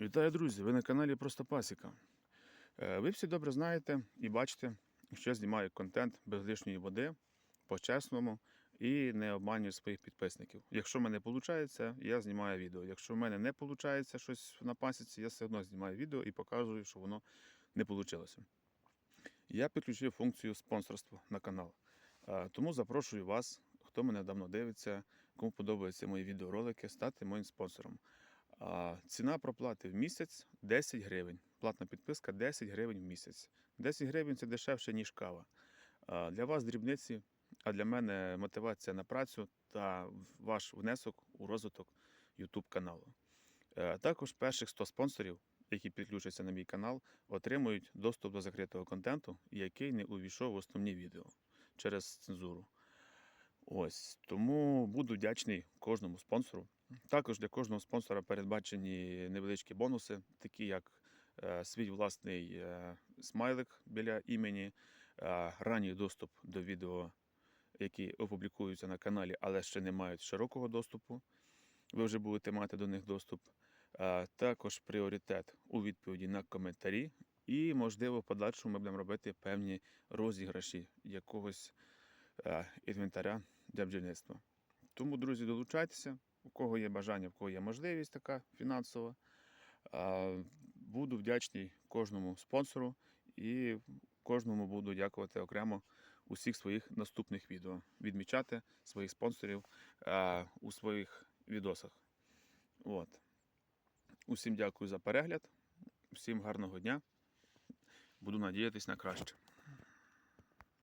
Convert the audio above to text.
Вітаю, друзі! Ви на каналі Просто Пасіка. Е, Ви всі добре знаєте і бачите, що я знімаю контент без лишньої води, по-чесному і не обманюю своїх підписників. Якщо в мене виходить, я знімаю відео. Якщо в мене не виходить щось на пасіці, я все одно знімаю відео і показую, що воно не вийшло. Я підключив функцію спонсорства на канал. Е, Тому запрошую вас, хто мене давно дивиться, кому подобаються мої відеоролики, стати моїм спонсором. Ціна проплати в місяць 10 гривень. Платна підписка 10 гривень в місяць. 10 гривень це дешевше, ніж кава. Для вас дрібниці, а для мене мотивація на працю та ваш внесок у розвиток YouTube каналу. Е, Також перших 100 спонсорів, які підключаться на мій канал, отримують доступ до закритого контенту, який не увійшов в основні відео через цензуру. Ось тому буду вдячний кожному спонсору. Також для кожного спонсора передбачені невеличкі бонуси, такі як е, свій власний е, смайлик біля імені, е, ранній доступ до відео, які опублікуються на каналі, але ще не мають широкого доступу. Ви вже будете мати до них доступ. Також пріоритет у відповіді на коментарі, і, можливо, в подальшому ми будемо робити певні розіграші якогось інвентаря для бджільництва. Тому, друзі, долучайтеся, у кого є бажання, у кого є можливість така фінансова. Буду вдячний кожному спонсору і кожному буду дякувати окремо у всіх своїх наступних відео. Відмічати своїх спонсорів у своїх відосах. От. Усім дякую за перегляд, всім гарного дня. Буду надіятись на краще.